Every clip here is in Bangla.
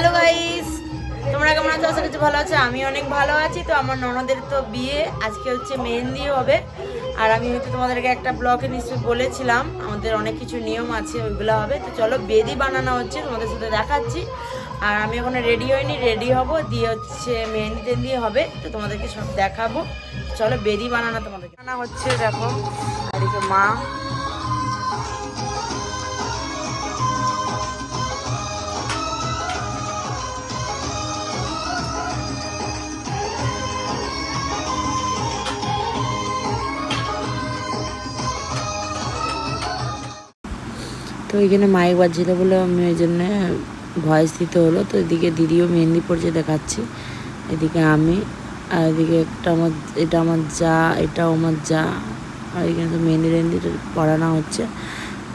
হ্যালো গাইস তোমরা কেমন আছো? আশা করছি ভালো আছো। আমি অনেক ভালো আছি। তো আমার ননদের তো বিয়ে, আজকে হচ্ছে মেহেন্দি হবে। আর আমি হয়তো তোমাদেরকে একটা ব্লগে নিশ্চয়ই বলেছিলাম। আমাদের অনেক কিছু নিয়ম আছে, ওইগুলো হবে। তো চলো, বেদি বানানো হচ্ছে, তোমাদের সাথে দেখাচ্ছি। আর আমি ওখানে রেডি হইনি রেডি হব। দিয়ে হচ্ছে মেহেন্দি টেন্দি হবে। তো তোমাদেরকে সব দেখাবো। চলো, বেদি বানানো তোমাদেরকে। বানানো হচ্ছে, দেখো। আর মা। তো এখানে মাইক বাজছিল বলে আমি ওই জন্য ভয়েস দিতে হলো। তো এদিকে দিদিও মেহেন্দি পড়ছে, দেখাচ্ছি। এদিকে আমি, আর এদিকে একটা আমার, এটা আমার যা, এটাও আমার যা। আর এখানে তো মেহেন্দি টেহেন্দি পড়ানো হচ্ছে।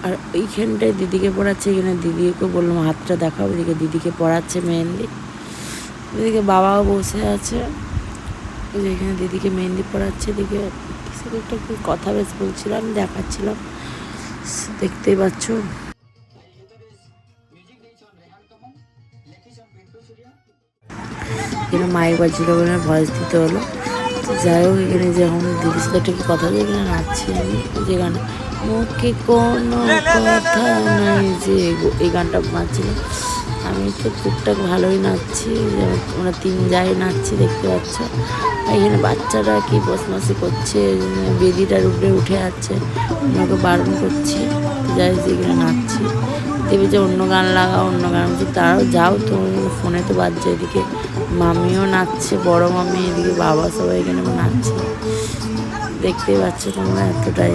আর এইখানটায় দিদিকে পড়াচ্ছে, এখানে দিদিকে বললাম হাতটা দেখাও। এদিকে দিদিকে পড়াচ্ছে মেহেন্দি এদিকে বাবাও বসে আছে। এখানে দিদিকে মেহেন্দি পড়াচ্ছে। এদিকে কিছু একটা কথা বেশ বলছিলাম, দেখাচ্ছিলাম। দেখতেই পাচ্ছ? এখানে মাইক বাজছিল বলে ভয়েস দিতে হলো যাই হোক এখানে যখন দিদির সাথে একটু কথা বলে এখানে নাচছি আমি যে গান মুখে কোনো কথা নাই যে এই গানটা নাচছিলাম আমি তো টুকটাক ভালোই নাচছি ওরা তিন যাই নাচছি, দেখতে পাচ্ছ। এখানে বাচ্চারা কি বসমাসি করছে বেদিটার উপরে উঠে আছে। ওনাকে বারণ করছি যাই এখানে নাচছি। দেবে যে অন্য গান লাগা অন্য গান তারাও যাও তো ফোনে তো বাজছে এদিকে। মামিও নাচছে, বড় মামি এদিকে, বাবা সবাই এখানে নাচছে। দেখতেই পাচ্ছ তোমরা এতটাই